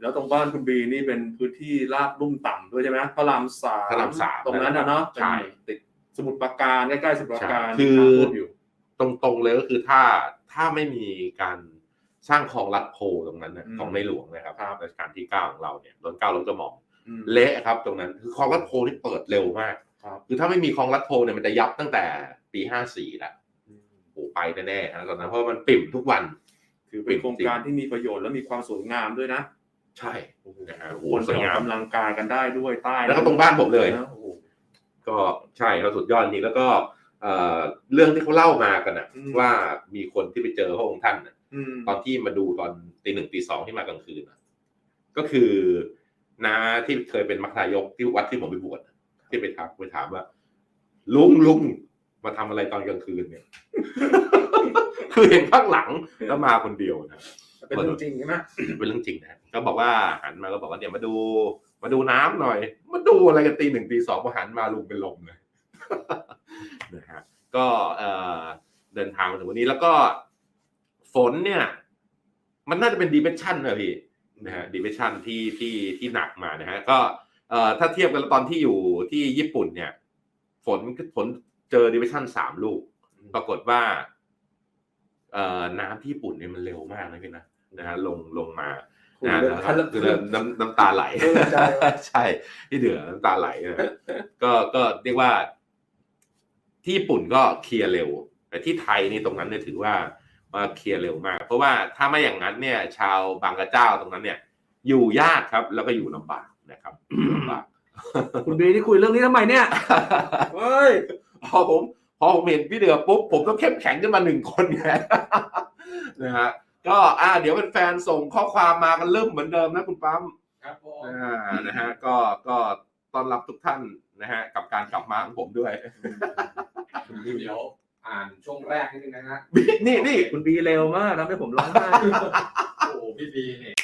แล้วตรงบ้านคุณบีนี่เป็นพื้นที่ราบลุ่มต่ำด้วยใช่ไหมพระรามสามพระรามสามตรงนั้นนะเนาะใช่เป็นติดสมุทรปราการใกล้ๆสมุทรปราการคือน้ำท่วมอยู่ตรงๆเลยก็คือถ้าถ้าไม่มีการสร้างคลองลัดโพตรงนั้นนะของในหลวงนะครับรัชกาลที่เก้าของเราเนี่ยล้นเกล้าล้นกระหม่อมอืมเละครับ ตรงนั้นคือคลองลัดโพนี่เปิดเร็วมากครับคือถ้าไม่มีคลองลัดโพเนี่ยมันจะยับตั้งแต่ปีห้าสี่แล้วโอ้ไปแน่ๆนะตอนนั้นเพราะมันปิ่มทุกวันถือเป็นโครงการที่มีประโยชน์และมีความสวยงามด้วยนะ ใช่นะฮะโอ้โหคนสวยไปออกงามกำลังกายกันได้ด้วยใต้แล้วก็ตรงบ้านผมเลย นะโอ้โห ก็ใช่ครับสุดยอดจริงแล้วก็เอ่อเรื่องที่เขาเล่ามากันนะอืม ว่ามีคนที่ไปเจอพระองค์ท่านน่ะอืม ตอนที่มาดูตอนตีหนึ่งตีสองที่มากลางคืนน่ะก็คือน้าที่เคยเป็นมัคคายกที่วัดที่ผมไปบวชน่ะที่ไปถามไปถามว่า ลุงลุงมาทำอะไรตอนกลางคืนเนี่ย คือเห็นข้างหลังแล้วมาคนเดียวนะ เป็นเรื่องจริงใช่ไหมเป็นเรื่องจริงนะก็บอกว่าหันมาก็บอกว่าเนี่ยวมาดู มาดูน้ำหน่อย มาดูอะไรกันตีหนึ่งตีสองพอหันมาลุงเป็นลมเลยนะฮะก็เดินทางมาถึงวันนี้แล้วก็ฝนเนี่ย มันน่าจะเป็นดีเ s ชั่นนะพี่นะฮะดีเ s ชั่นที่ที่ที่หนักมานะฮะก็เอ่อถ้าเทียบกันตอนที่อยู่ที่ญี่ปุ่นเนี่ย ฝนฝนเจอดีเ s ชั่นสามลูก ปรากฏว่า เอ่อน้ำที่ญี่ปุ่นเนี่ยมันเร็วมากนะพี่นะ นะฮะลงลงมาคุยนะเรื่องคคัรันบละคือน้ำน้ำตาไหลเออใช่ใช่ที่เดือดน้ำตาไหลนะฮะก็ก็เรียกว่า ที่ญี่ปุ่นก็เคลียร์เร็ว แต่ที่ไทยนี่ตรงนั้นเนี่ยถือว่าว่าเคลียร์เร็วมาก เพราะว่าถ้าไม่อย่างนั้นเนี่ย ชาวบางกระเจ้าตรงนั้นเนี่ย อยู่ยากครับ แล้วก็อยู่ลำบากนะครับอยู่ลำบากคุณบีนี่คุยเรื่องนี้ทำไมเนี่ยเฮ้ยพอผมพอผมเห็นพี่เดือปุ๊บผมต้องเข้มแข็งขึ้นมาหนึ่งคนไงนะฮะ ก็อ่าเดี๋ยวเป็นแฟนๆส่งข้อความมากันเริ่มเหมือนเดิมนะคุณปั๊มครับผมอ่านะฮะก็ก็ต้อนรับทุกท่านนะฮะกับการกลับมาของผมด้วย เดี๋ยวอ่านช่วงแรกนิดนึงนะฮะนี่นี่คุณบีเร็วมากทำให้ผมร้องไห้โอ้โหพี่บีเนี่ย